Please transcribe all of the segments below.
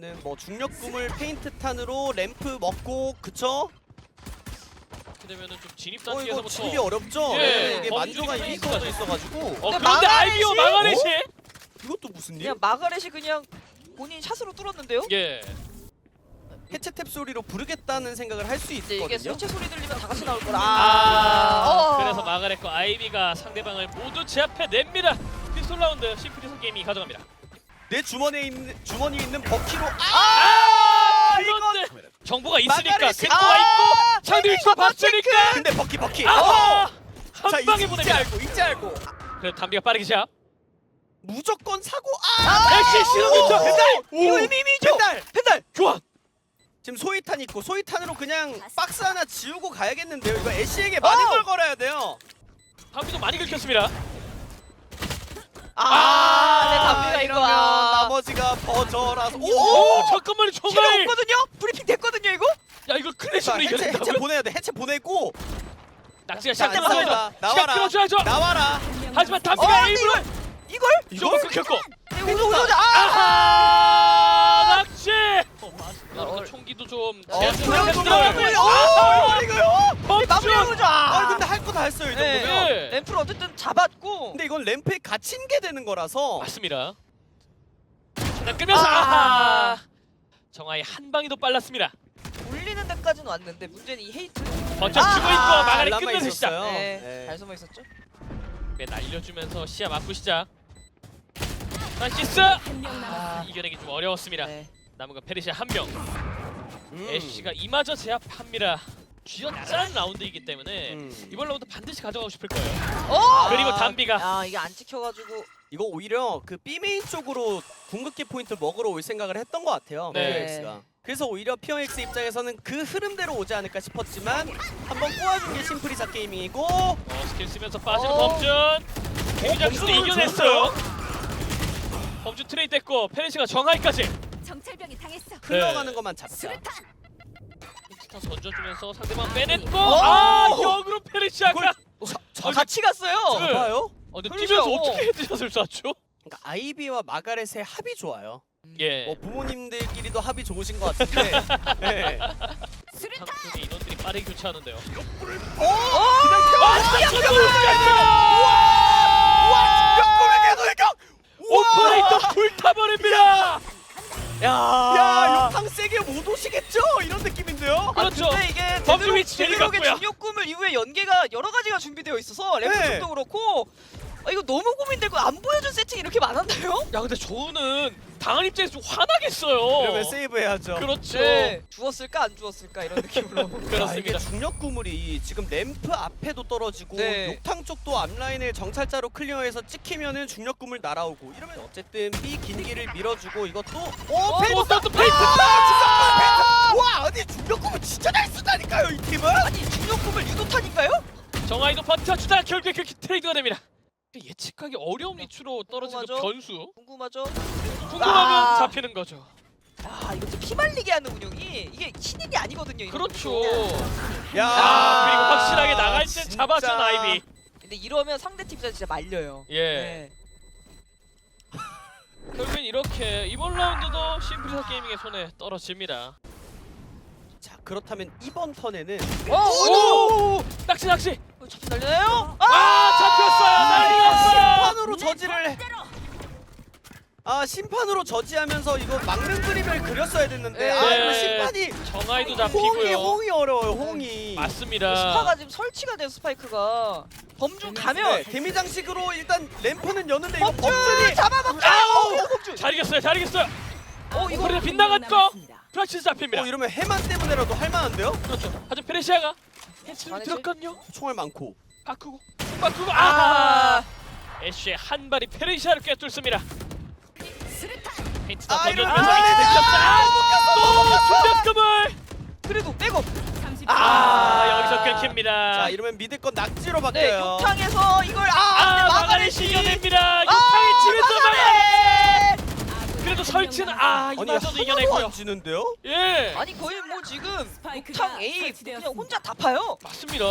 그러면은 뭐 중력 꿈을 페인트 탄으로 램프 먹고 그쵸? 이렇게 되면은 좀 진입 어 이거 단계에서부터 진입이 어렵죠? 예, 네, 이게 만조가 있어요. 있어가지고 어 근데 그런데 마가렛이- 마가렛이 이것도 무슨 일? 그냥 마가렛이 그냥 본인 샷으로 뚫었는데요? 예 해체 탭 소리로 부르겠다는 생각을 할수 근데 이게 있거든요. 설치 소리 들리면 다 같이 나올 거라. 아, 어. 그래서 마가렛과 아이비가 상대방을 모두 제압해 냅니다. 피스톨 라운드 심플리스 게임이 가져갑니다. 내 주머니에 있는 주머니에 있는 버키로 아! 아, 그런데 정보가 있으니까 마가렛이- 궤도가 아, 있고 페이커 봤으니까 근데 버키 버키. 아, 자한 방에 이제, 보냅니다. 알고 이제 알고 그래도 담비가 빠르게 제압. 무조건 사고 아! 시노미터 오! 펜달. 이거 의미미죠? 펜달 펜달 교환. 지금 소위탄 있고 소위탄으로 그냥 박스 하나 지우고 가야겠는데요. 이거 애쉬에게 많은 어! 걸 걸어야 돼요. 담비도 많이 긁혔습니다. 아, 네 담비가 이거. 이러면 아. 나머지가 버저라서 오! 오, 잠깐만요, 필요 정말. 없거든요? 브리핑 됐거든요 이거? 야, 이거 자, 클래식으로 해체, 해체 이겨낸다고요? 보내야 돼. 해체 보내고 낙지가 자, 시작되면 나와라. 하죠. 시작 나와라. 하지만 어, 담비가 근데 에임을 이걸? 이거. 네, 오자 오자 오자. 아! 아하! 낙지. 어, 어, 총기도 좀 어, 제압 좀 아, 이거요? 마무리. 보자. 아, 근데 할 거 다 했어요, 이 네. 정도면. 네. 램프를 어쨌든 잡았고. 근데 이건 램프에 갇힌 게 되는 거라서 맞습니다. 자, 끄면서 아. 아하! 정아의 한 방이 더 빨랐습니다. 올리는 데까지는 왔는데 문제는 이 헤이트. 버텨 아. 주고 있고 마가리 남아 끝내서 시작. 있었어요. 네, 네. 잘 숨어 있었죠. 네, 날려주면서 시야 맞고 시작. 프란시스 아, 이겨내기 좀 어려웠습니다. 네. 남은 건 페리시아 한 명. 음. 애쉬가 이마저 제압합니다. 쥐어짜는 라운드이기 때문에 음. 이번 라운드 반드시 가져가고 싶을 거예요. 어! 그리고 담비가 아 이게 안 찍혀가지고. 이거 오히려 그 B 메인 쪽으로 궁극기 포인트 먹으러 올 생각을 했던 것 같아요. 네. POX가. 그래서 오히려 피어엑스 입장에서는 그 흐름대로 오지 않을까 싶었지만 한번 꼬아준 게 심플이자 게이밍이고 어, 스킬 쓰면서 빠지는 어. 범준. 데뷔작도 범준을 이겨냈어요. 범준 트레이드 됐고 페리시가 정하이까지. 정찰병이 당했어. 흘러가는 것만 잡자. 수류탄. 스타 던져주면서 상대방 빼냈고 어. 아 역으로 페리시아가. 저 같이 갔어요. 네. 잡아요? 어, 근데 뛰면서 어. 어떻게 헤드샷을 쐈죠? 그러니까 아이비와 마가렛의 합이 좋아요. 예. 뭐 부모님들끼리도 합이 좋으신 것 같은데. 네. 한국의 인원들이 빠르게 교체하는데요. 어? 그냥 와, 역골의 개돌격! 오퍼레이터 불타버립니다. 야, 야, 욕탕 세게 못 오시겠죠? 이런 느낌인데요. 그렇죠. 근데 이게 범주 제대로- 위치 제일 제대로의 같고요. 중력 꿈을 이후에 연계가 여러 가지가 준비되어 있어서 램프 네. 쪽도 그렇고 아, 이거 너무 고민되고 안 보여준 세팅이 이렇게 많았나요? 야 근데 저는 당한 입장에서 좀 화나겠어요. 세이브 해야죠. 그렇죠. 네. 주었을까 안 주었을까 이런 느낌으로. 이게 그렇습니다. 중력 구물이 지금 램프 앞에도 떨어지고 네. 욕탕 쪽도 앞라인을 정찰자로 클리어해서 찍히면은 중력 구물 날아오고 이러면 어쨌든 B 긴 길을 밀어주고 이것도 오 어, 페이스 또 페이스! 아, 와 중력 구물 진짜 잘 쓰다니까요 이 팀은 아니 중력 꿈을 유도타니까요? 정아이도 버텨주다 결국에 그렇게 트레이드가 됩니다. 예측하기 어려운 위치로 떨어진 그 궁금하죠? 변수. 궁금하죠? 궁금하면 아. 잡히는 거죠. 아 이거 좀 피말리게 하는 운영이 이게 신인이 아니거든요. 이런 그렇죠. 운영. 야아 그리고 확실하게 나갈 때 진짜. 잡아준 아이비. 근데 이러면 상대 팀 진짜 말려요. 예. 네. 결국엔 이렇게 이번 라운드도 심플리사 게이밍의 손에 떨어집니다. 자 그렇다면 이번 턴에는 어, 오! 낚시 낚시! 어, 잡히 날리나요? 아 잡혔어요! 난리 났어요! 심판으로 저지를 해. 아 심판으로 저지하면서 이거 막는 그림을 그렸어야 됐는데 네. 아 이거 심판이 정아이도 홍이 잡히고요. 홍이 어려워요 홍이 맞습니다. 스파가 지금 설치가 된 스파이크가 범중 가면 네, 데미 장식으로 일단 램프는 여는데 이거 범준 범준이 잡아먹자. 아우! 어, 범준. 잘 이겼어요. 잘 이겼어요. 어 이거 빗나갔고 프란시스 잡힙니다. 어 이러면 해만 때문에라도 할만한데요? 그렇죠. 하지만 페레시아가 해치를 잘했지? 들었거든요. 총알 많고 바꾸고 바꾸고 아. 아! 애쉬의 한 발이 페레시아를 꿰뚫습니다. 페인트다 아, 던져주면서 아. 아, 또 충격금을 그래도 빼고 아 여기서 끊깁니다. 자 이러면 믿을 건 낙지로 네 바뀌어요 욕탕에서 이걸 아, 아 마가렛이 마가렛이 이겨냅니다. 아, 육탕이 치면서 마가렛. 그래도 설치는 아 이마저도. 안 지는데요? 예 아니 거의 뭐 지금 욕탕 A 그냥. 혼자 다 파요. 맞습니다.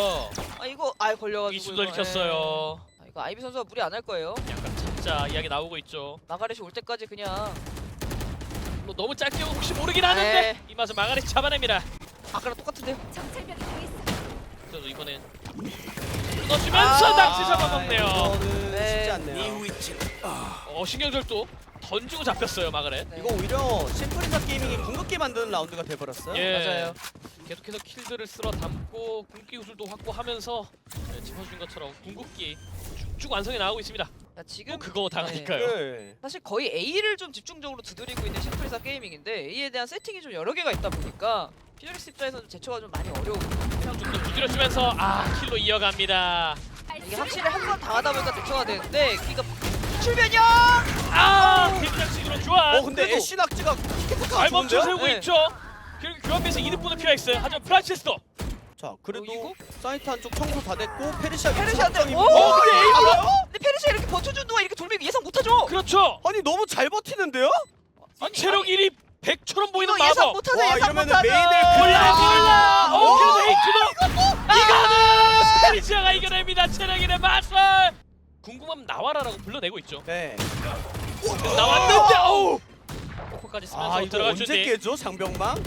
아 이거 아 걸려가지고 이슈도 이거, 읽혔어요. 예. 아, 이거 아이비 선수가 무리 안 할 거예요. 약간 진짜 이야기 나오고 있죠. 마가렛이 올 때까지 그냥 뭐 너무 짧게 혹시 모르긴 하는데 네. 이 맛은 마가렛 잡아냅니다. 아까랑 똑같은데요? 정찰병이. 그래도 이번엔 끊어주면서 아, 낚시 잡아먹네요. 이거는 네. 쉽지 않네요. 어 신경절도 던지고 잡혔어요 마가렛. 네. 이거 오히려 심플리사 게이밍이 궁극기 만드는 라운드가 돼버렸어요. 예. 맞아요. 계속해서 킬들을 쓸어 담고 궁극기 구슬도 확보하면서 네, 짚어준 것처럼 궁극기 쭉쭉 완성해 나가고 있습니다. 자, 지금 또 그거 당하니까요. 네. 사실 거의 A를 좀 집중적으로 두드리고 있는 심플리사 게이밍인데 A에 대한 세팅이 좀 여러 개가 있다 보니까 피어리스 입장에서는 제초가 좀 많이 어려워요. 좀더 두드려주면서 아 킬로 이어갑니다. 이게 확실히 한 번 당하다 보니까 대처가 되는데 그러니까 출변형! 아 딜장식으로 좋아. 어 근데 그래도- 애쉬 낙지가 잘 멈춰 좋은데요? 세우고 네. 있죠. 그리고 교환에서 이득분을 피하엑스 하지만 프란시스도 자 그래도 어? 사이트 한쪽 청소 다 됐고 페르시아 페르시아한테 오! 어 근데 A 몰라요? 근데 페르시아 이렇게 버텨준 동안 이렇게 돌면 예상 못하죠? 그렇죠. 아니 너무 잘 버티는데요? 이 체력 1위 100처럼 보이는 이거 예상 마법. 못하죠 와, 예상 이러면은 못하죠 메인을 골라 골라. 어 오! 그래도 헤이트도 이거는 스페리시아가 이겨냅니다. 체력 1의 마살. 궁금하면 나와라라고 불러내고 있죠. 네. 나왔는데 어우. 오퍼까지 쓰면서 아 이거 들어갈 언제 준비. 깨죠 장병망?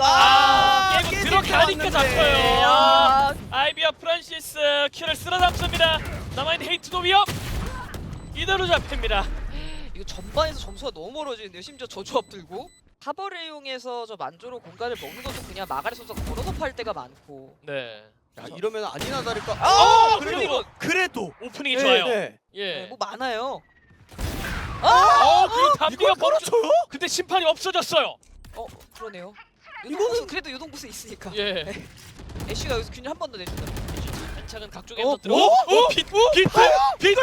아, 게임 깨질 들어가니까 때 잡혀요. 아, 아이비와 프란시스 킬을 쓸어 담습니다. 남아있는 헤이트도 위협. 이대로 잡힙니다. 이거 전반에서 점수가 너무 멀어지는데요 심지어 저 조합 들고 하버를 이용해서 저 만조로 공간을 먹는 것도 그냥 마가리 선수가 걸어서 팔 때가 많고 네. 야 이러면 아니나 다를까? 아, 아 그래도 그리고 그래도 오프닝이 네, 좋아요. 네. 예. 네, 뭐 많아요 어, 그리고 담비가 이걸 멈춰. 걸어줘요? 근데 심판이 없어졌어요. 어 그러네요 이거는- 요동부스 그래도 요동부스 있으니까 예. 애쉬가 여기서 균열 한 번 더 내준다 차근 각종 어? 에서 들어. 어? 오, 빗, 비트, 비트.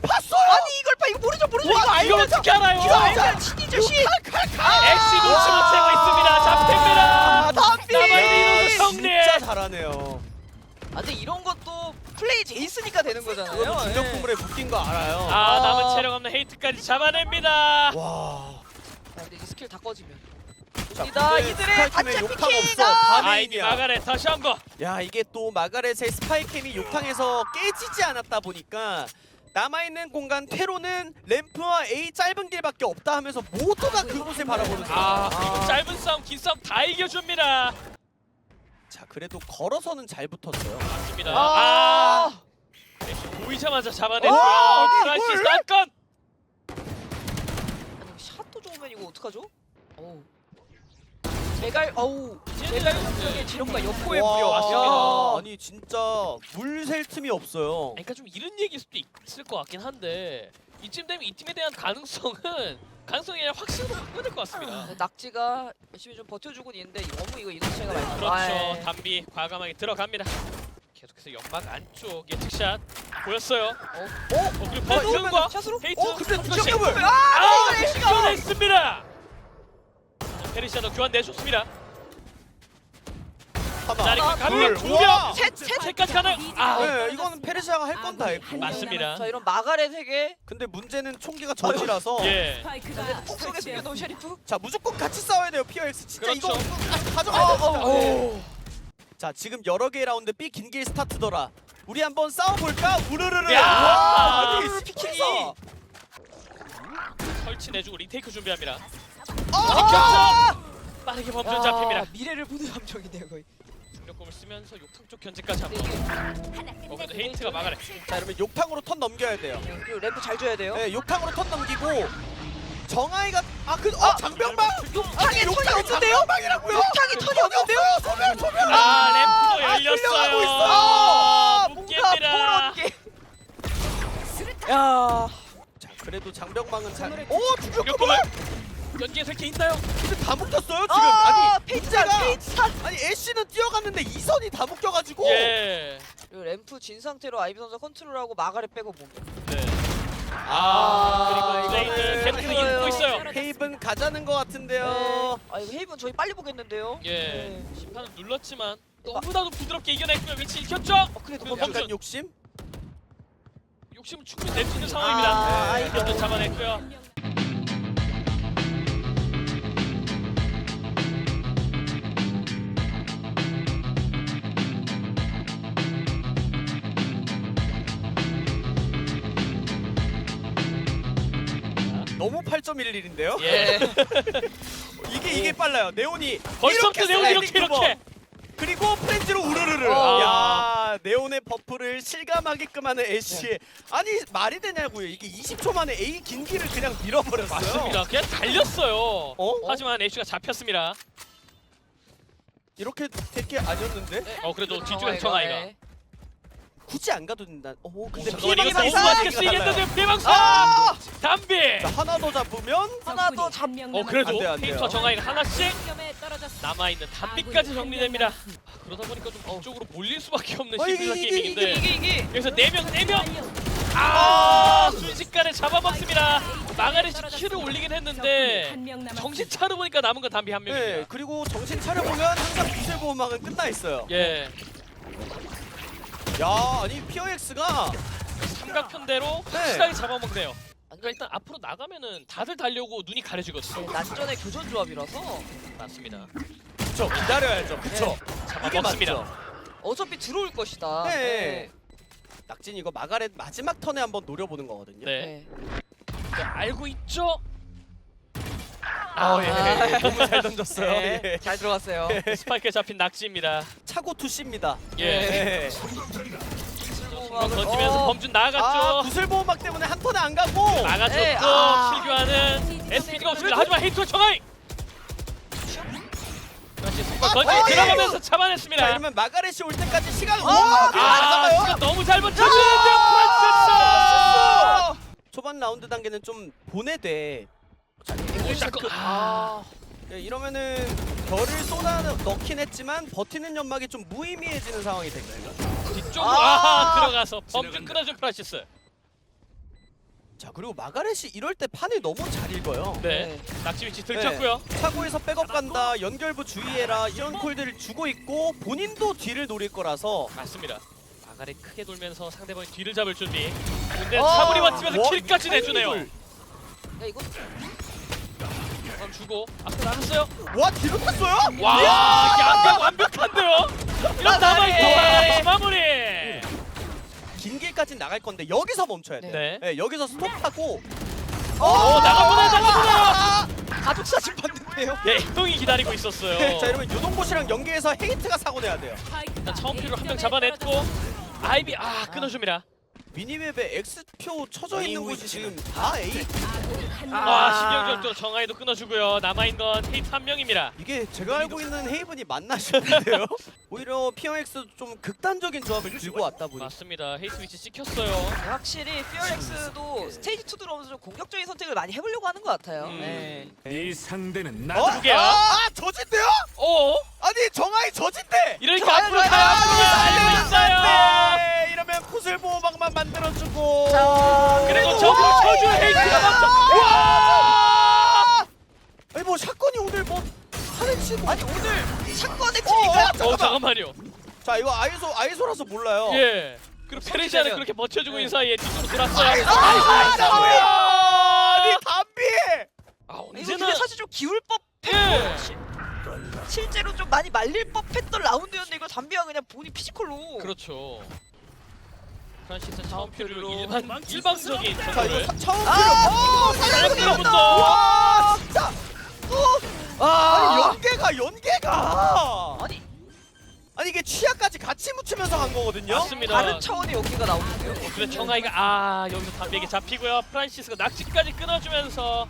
봤어요? 아니 이걸 봐 이거 모르죠 모르죠 이거 알면서 어떻게 알아요? 이거 알면 신이죠 신 엑시 놓치 못하고 있습니다. 잡힙니다. 담비! 남아있는 이노 정리. 진짜 잘하네요. 아 근데 이런 것도 플레이 제이스니까 되는 거잖아요 예. 부물에 묶인 거 알아요. 아, 아. 남은 체력 없는 헤이트까지 잡아냅니다. 와. 자, 근데 이제 스킬 다 꺼지면. 근데 이들의 스파이크맨 단짝 욕탕 피킹! 없어. 아! 아이비 다메인이야. 마가렛 다시 한 번. 야 이게 또 마가렛의 스파이캠이 욕탕에서 깨지지 않았다 보니까 남아있는 공간 퇴로는 램프와 A 짧은 길밖에 없다 하면서 모두가 그곳을 바라보는 아, 상황. 그리고 짧은 싸움, 긴 싸움 다 이겨줍니다. 자 그래도 걸어서는 잘 붙었어요. 맞습니다. 아, 아, 엑시 보이자마자 잡아냈고요. 아, 아니, 프란시스 이걸? 한 건. 아니 샷도 좋으면 이거 어떡하죠? 어우 제갈 어우 제갈 공격의 지름과 여포의 와, 무려 맞습니다. 아니 진짜 물 셀 틈이 없어요. 그러니까 좀 이런 얘기일 수도 있을 것 같긴 한데 이쯤 되면 이 팀에 대한 가능성은 가능성이 아니라 확신으로 바꿔야 될것 같습니다. 네, 낙지가 열심히 좀 버텨주고 있는데 너무 이거 이동 차이가 많이. 그렇죠. 아이. 담비 과감하게 들어갑니다. 계속해서 연막 안쪽 예측샷 보였어요. 어? 어, 그리고 버튼과 샷으로? 헤이트 어 근데. 중력을 아, 아, 이거 애쉬가 교환했습니다. 페리시아도 교환 내줬습니다. 자, 이거 가면 두 명. 셋, 셋. 셋까지 가나요? 아, 네, 이거는 페르시아가 할 건 다 했고. 맞습니다. 자 이런 마가렛에게 근데 문제는 총기가 저지라서. 예. 스파이크가 톡 속에 숨겨놓은 셰리프 자 무조건 같이 싸워야 돼요 POX 진짜 그렇죠. 이거 가져가야 돼 진짜. 어, 네. 자 지금 여러 개의 라운드 B 긴길 스타트더라 우리 한번 싸워볼까? 우르르르 야! 와 아니 아, 피킹이 설치 내주고 리테이크 준비합니다. 아! 겹쳐. 빠르게 범준 잡힙니다. 미래를 보는 함정이네요 거의 중력검을 쓰면서 욕탕 쪽 견제까지 한번. 하나 어, 근데. 헤이트가 막아내. 자 이러면 욕탕으로 턴 넘겨야 돼요 그리고 램프 잘 줘야 돼요 네 욕탕으로 턴 넘기고 정아이가 아그 어, 장병방 욕탕에 턴이 없는데요? 욕탕에 턴이 없는데요? 소멸 소멸 아, 램프도 아, 열렸어요. 아. 뭔가 포렇게 수류탄. 야자 그래도 장병방은 잘오 중력검을 중력검을 연기에서 이렇게 있나요? 근데 다 묶였어요 지금 아, 아니 페이지가 문제가- 페이지 산 아니 애쉬는 뛰어갔는데 이선이 다 묶여가지고 예. 그리고 램프 진 상태로 아이비 선수 컨트롤하고 마가렛 빼고 몸 네. 아, 그리고 계속해서 이거요. 입고 있어요. 헤이븐 가자는 것 같은데요 네. 아 이거 헤이븐 저희 빨리 보겠는데요 예. 네. 심판은 눌렀지만 너무나도 부드럽게 이겨냈고요. 위치 읽혔죠? 어 그래도 그래도 범준 약간 욕심? 욕심은 충분히 낼 수 있는 상황입니다. 아, 아이고. 먼저 잡아냈고요. 너무 너무 8.11인데요? 예. 이게 이게 빨라요. 네온이 벌써부터 이렇게 네온이 이렇게 슬라이딩. 이렇게. 그리고 프렌즈로 우르르르. 어. 야 네온의 버프를 실감하게끔 하는 애쉬. 아니 말이 되냐고요. 이게 20초 만에 A 긴기를 그냥 밀어버렸어요. 맞습니다. 그냥 달렸어요. 어? 하지만 애쉬가 잡혔습니다. 이렇게 될 게 아니었는데 어 그래도 뒤쪽에서 정아이가. 굳이 안 가도 된다. 어 근데 잠깐만 이거 너무 피해망상! 아! 담비! 자, 하나 더 잡으면 하나 더 잡. 어 그래도 안 돼요, 안 돼요. 페인터 정아이가 하나씩. 남아있는 담비까지 정리됩니다. 아, 그러다 보니까 좀 뒤쪽으로 몰릴 수밖에 없는 어, 이게, 이게, 게임인데 이게. 여기서 4명 4명! 아 순식간에 잡아먹습니다. 마가렛이 큐를 올리긴 했는데 정신 차려보니까 남은 건 담비 한네 명입니다. 그리고 정신 차려 보면 항상 구슬 보호막은 끝나 있어요. 예, 야 아니 피어엑스가 삼각편대로 네. 확실하게 잡아먹네요. 그러니까 일단 앞으로 나가면은 다들 달려고 눈이 네, 가려지거든요. 난전의 교전 조합이라서 맞습니다. 그쵸 기다려야죠. 그쵸 이게 잡아먹습니다. 맞죠. 어차피 들어올 것이다. 네. 낙진 이거 마가렛 마지막 턴에 한번 노려보는 거거든요. 네. 네. 네, 알고 있죠? 아, 예, 아. 예, 예. 너무 잘 던졌어요. 네. 예. 잘 들어갔어요. 스파이크에 잡힌 낙지입니다. 차고 투시입니다. 예. 예. 한번 던지면서 범준 나아갔죠. 아 구슬 보호막 때문에 한 턴에 안 가고. 나가줬고 네, 아. 킬교환은 SPD가 없습니다. 하지만 헤이트와 정하이! 다시 아, 던지 아, 들어가면서 자 잡아냈습니다. 이러면 마가렛이 올 때까지 시간. 오, 아, 아. 시간 너무 잘 버텨주는데 아, 프란세스! 초반 라운드 단계는 좀 보내되. 오, 샷건. 아, 예, 이러면은 별을 쏟아 넣긴 했지만 버티는 연막이 좀 무의미해지는 상황이 된 거예요. 뒤쪽으로 아. 아, 들어가서 범준 끊어준 프란시스. 자 그리고 마가렛이 이럴 때 판을 너무 잘 읽어요. 네, 낙지 위치 들켰고요. 차고에서 백업 간다, 연결부 주의해라 이런 콜들을 주고 있고 본인도 뒤를 노릴 거라서 맞습니다. 마가렛 크게 돌면서 상대방의 뒤를 잡을 준비. 근데 어. 차분히 버티면서 와, 킬까지 이 내주네요. 야 이거 그럼 주고 앞으로 나갔어요. 와 뒤로 탔어요? 와, 양각 완벽한데요? 이런 남아있고 마무리! 긴 길까지 나갈 건데 여기서 멈춰야 돼. 네. 네, 여기서 스톱하고. 오, 나가보네, 나가보네요! 가족 사진 봤는데요. 예, 행동이 기다리고 있었어요. 자 이러면 유동보시랑 연계해서 헤이트가 사고 내야 돼요. 일단 처음 킬로 한 명 잡아냈고 아이비 아 끊어줍니다. 미니맵에 X표 쳐져 있는 곳이 지금 다 A. 아 신경절도 정하이도 끊어주고요. 남아있는 건 헤이트 한 명입니다. 이게 제가 알고 있는 헤이븐이 맞나셨는데요? 오히려 피어엑스 좀 극단적인 조합을 들고 왔다 보니. 맞습니다. 헤이트 위치 찍혔어요. 네, 확실히 피어렉스도 스테이지 2 들어오면서 좀 공격적인 선택을 많이 해보려고 하는 것 같아요. 음. 네. 이 상대는 어? 나. 두 개야. 아 저진데요? 오 아니 정아이 저진데. 이러니까 앞으로 가요. 앞으로 있어요. 네, 이러면 구슬 보호막만 만들어주고. 자, 그래도 오! 적으로 쳐준 헤이트가 먼저. 와! 아니 뭐 사건이 오늘 뭐 하는 치고. 아니 오늘 사건의 어, 어, 팀인가요? 어 잠깐만. 잠깐만요. 자 이거 아이소 아이소라서 몰라요. 예. 그리고 페르시아는 그렇게 버텨주고 네. 있는 사이에 뒤쪽으로 돌았어요. 아이소 아, 아니 담비. 아 이거 언제나 근데 사실 좀 기울 법. 예. 실제로 좀 많이 말릴 법했던 라운드였는데 이걸 담비가 그냥 본인 피지컬로. 그렇죠. 프란시스 처음 표류로. 일반 일방적인 자 이거 전투를 사, 처음 아! 필요. 오 사랑스러운다. 와 진짜. 아니 아, 연계가 연계가. 아니 아니 이게 취약까지 같이 묻히면서 간 거거든요. 맞습니다. 다른 차원의 연기가 나오는데요. 그래 정아이가 아 여기서 담비에게 잡히고요. 프란시스가 낙지까지 끊어주면서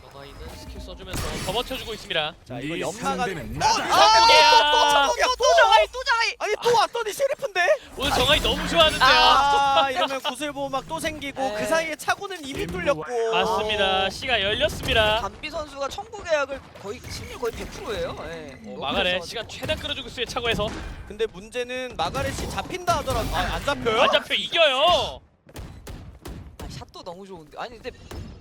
정아이는 스킬 써주면서 더 버텨주고 있습니다. 자 이거 이 연마가. 상대는 어, 나다. 이 상대 아, 또 천국이야 또 장아이 또 장아이. 아니 또 왔더니 셰리프인데? 오늘 정아이 너무 좋아하는데요. 아 이러면 구슬보호막 또 생기고 네. 그 사이에 차고는 이미 뚫렸고 맞습니다. 시가 열렸습니다. 담비 선수가 청구 계약을 거의 승률 거의 100%예요. 예. 오, 마가렛 시간 최대한 끌어주고 있어요 차고에서 근데 문제는 마가렛이 잡힌다 하더라도 아, 안 잡혀요? 안 잡혀 이겨요. 아, 샷도 너무 좋은데. 아니 근데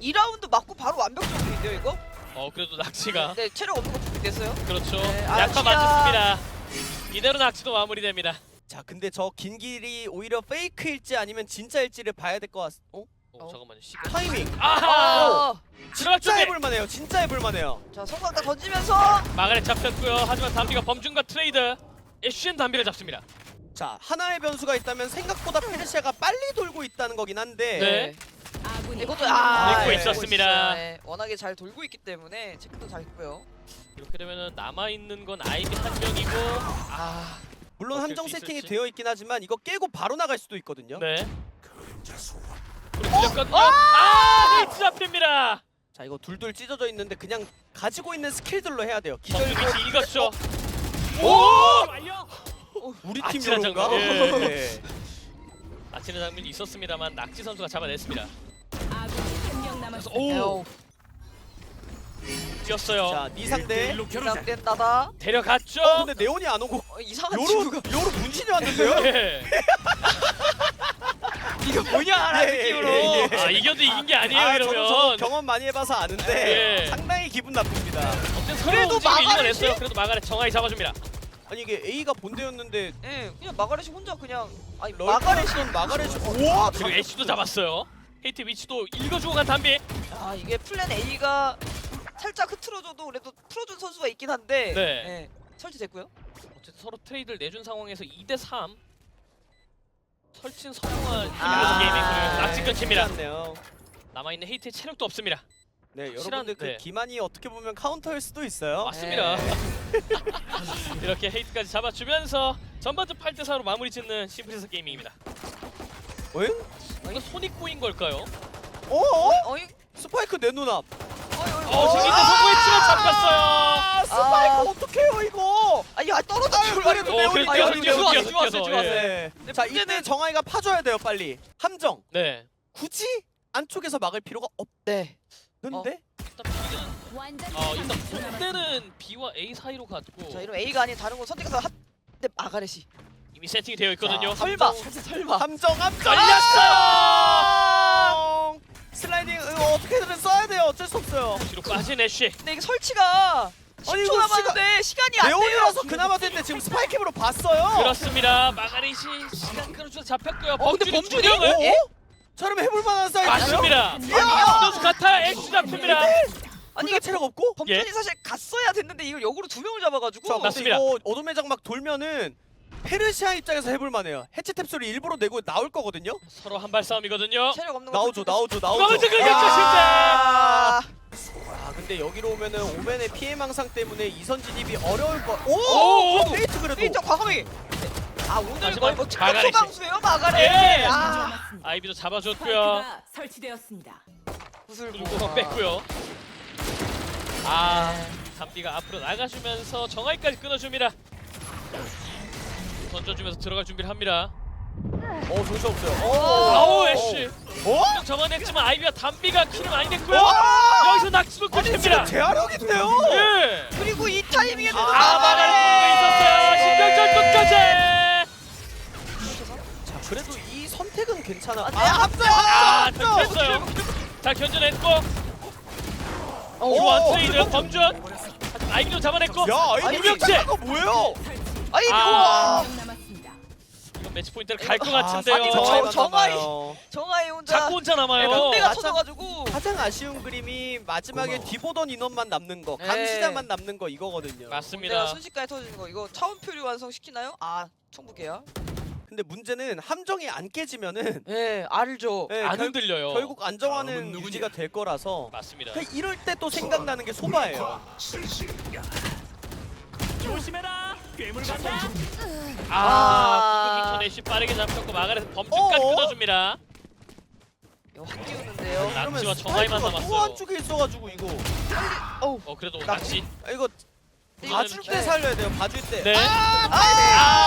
2라운드 맞고 바로 완벽적인데요 이거? 어 그래도 낙지가 네 체력 없는 거 준비됐어요. 그렇죠. 네, 아, 약간 시야. 맞췄습니다. 이대로 낙지도 마무리됩니다. 자 근데 저 긴 길이 오히려 페이크일지 아니면 진짜일지를 봐야 될 것 같... 어? 어, 어? 잠깐만요 시간. 타이밍 아하. 아, 들어갈 진짜 준비. 해볼만해요 진짜 해볼만해요 자 성광 다 던지면서 마가렛 잡혔고요. 하지만 담비가 범준과 트레이드. 애쉬는 담비를 잡습니다. 자 하나의 변수가 있다면 생각보다 페르시아가 빨리 돌고 있다는 거긴 한데 네. 이것도 한아 읽고 예, 있었습니다. 있어요. 예, 워낙에 잘 돌고 있기 때문에 체크도 잘 했고요. 이렇게 되면은 남아 있는 건 아이비 한 명이고 아 물론 어쩔 함정 수 세팅이 있을지. 되어 있긴 하지만 이거 깨고 바로 나갈 수도 있거든요. 네. 그리고 들렸거든요. 아, 히트 잡힙니다. 자 이거 둘둘 찢어져 있는데 그냥 가지고 있는 스킬들로 해야 돼요. 기절 정규 위치 읽었죠. 오! 우리 팀 아찔한 요런가? 장면. 예. 네. 다치는 장면이 있었습니다만 낙지 선수가 잡아냈습니다. 오, 뛰었어요. 자, 니 상대. 이상된 나다. 데려갔죠. 어, 근데 네온이 안 오고 어, 이상한 요로 친구가 요로 문신이 왔는데요? 예. 이거 뭐냐 예, 느낌으로. 예, 예. 아 이겨도 이긴 게 아니에요 아, 저도 저 이러면. 경험 많이 해봐서 아는데 예. 상당히 기분 나쁩니다. 어쨌든 서로 그래도 움직임을 이겨냈어요. 그래도 마가렛 정확히 잡아줍니다. 아니 이게 A가 본대였는데 예, 그냥 마가렛이 혼자 그냥 아니 마가렛이 마가렛이 마가렛이 우와 그리고 애쉬도 잡았어요. 헤이트 위치도 읽어주고 간 담비. 아 이게 플랜 A가 살짝 흐트러져도 그래도 풀어준 선수가 있긴 한데 네. 예, 설치됐고요. 어쨌든 서로 트레이드를 내준 상황에서 2대 3. 설친 성공한 팀이라서 아. 게이밍 그리고 낙지 끊깁니다. 네요. 남아 있는 헤이트의 체력도 없습니다. 네, 확실한- 여러분들 그 네. 기만이 어떻게 보면 카운터일 수도 있어요. 맞습니다. 예. 이렇게 헤이트까지 잡아주면서 전반전 8대 4로 마무리 짓는 심플리스 게이밍입니다. 응? 이거 손이 꼬인 걸까요? 어? 어? 어이 스파이크 내 눈앞. 어이 어이. 어, 저기 있는 성공했지만 잡혔어요. 아, 스파이크 아. 어떡해요 이거? 아니 야 떨어져 아유, 그래도 어, 네온이 그래도 뛰어서 뛰어서 뛰어서 뛰어서. 예. 네. 자 이때 정아이가 파줘야 돼요 빨리. 함정. 네. 굳이 안쪽에서 막을 필요가 네. 없는데? 일단 B는 완전 어 일단 본대는 B와 A 사이로 갔고 자 이러면 A가 아닌 다른 거 선택해서 한. 근데 마가렛이 이미 세팅이 되어 있거든요. 자, 설마 함정. 설마 함정 함정. 걸렸어요. 슬라이딩 이거 어떻게든 써야 돼요. 어쩔 수 없어요. 뒤로 빠진 애쉬. 근데 이게 설치가 아니, 10초 이거 남았는데 시간 이 안 돼요. 네온이라서 그나마 됐는데 지금 스파이크로 봤어요. 그렇습니다. 마가렛이 시간 끌어주서 잡혔고요. 어, 근데 범준이 어? 저러면 해볼 만한 사이즈요? 맞습니다. 야! 선수 같아 애쉬 잡힙니다. 아니 이게 체력 없고? 범준이 예. 사실 갔어야 됐는데 이걸 역으로 두 명을 잡아가지고 자, 근데 맞습니다. 이거 어둠의 장막 돌면은 페르시아 입장에서 해볼 만해요. 해체 탭소리 일부러 내고 나올 거거든요. 서로 한발 싸움이거든요. 체력 없는 거 나오죠, 나오죠, 나오죠. 나오죠, 그게 아, 아, 근데 여기로 오면은 오벤의 피해 망상 때문에 이선 진입이 어려울 거. 오! 오! 페이트 그래도. 진짜 과감하게. 아 오늘 마지막 거의 뭐 마가렛이. 초방수예요 마가렛. 예. 아. 아이비도 잡아줬고요. 스파이크가 설치되었습니다. 구슬 그리고 뺐고요. 아, 담비가 앞으로 나가주면서 정하이까지 끊어줍니다. 던져주면서 들어갈 준비를 합니다. 어, 조시 없어요. 아우 애쉬. 어? 잡아냈지만 아이비와 담비가 킬을 많이 냈고요. 와! 여기서 낙지도 아니, 지금 끊깁니다. 재활용인데요. 예. 그리고 이 타이밍에 아, 마가렛 공도 있었어요. 신경전 끝까지. 자, 그래도 이 선택은 괜찮아. 네, 아, 합정, 아, 합정, 합정. 됐어요. 잘 견뎌냈고 오, 교환 트레이드 범준. 아이비도 잡아냈고. 야, 아니, 이 무력제. 무력제. 거 뭐예요? 아니 아. 우와 매치 포인트를 갈것 아, 같은데요. 아니, 정아이만 저- 정아이. 남아요. 정아이 혼자 자꾸 혼자 남아요. 건대가 가장- 터져가지고 가장 아쉬운 그림이 마지막에 뒤보던 인원만 남는 거, 네. 감시자만 남는 거 이거거든요. 맞습니다. 순식간에 터지는 거 이거 차원표류 완성 시키나요? 아 총부계야. 근데 문제는 함정이 안 깨지면은 예 알죠. 네, 안 결, 흔들려요. 결국 안정화는 유지가 될 거라서 맞습니다. 그러니까 이럴 때 또 생각나는 게 소바예요. 아, 아. 구급기 전에 씨 빠르게 잡혔고 마가렛 범준까지 어어? 끊어줍니다. 이거 확 띄우는데요. 낙지와 그러면 정아이만 스파이크가 또 남았어요. 한쪽에 있어가지고 이거 어 그래도 낙지. 아, 이거 봐줄 때 살려야 돼요. 봐줄 때. 네. 아, 아,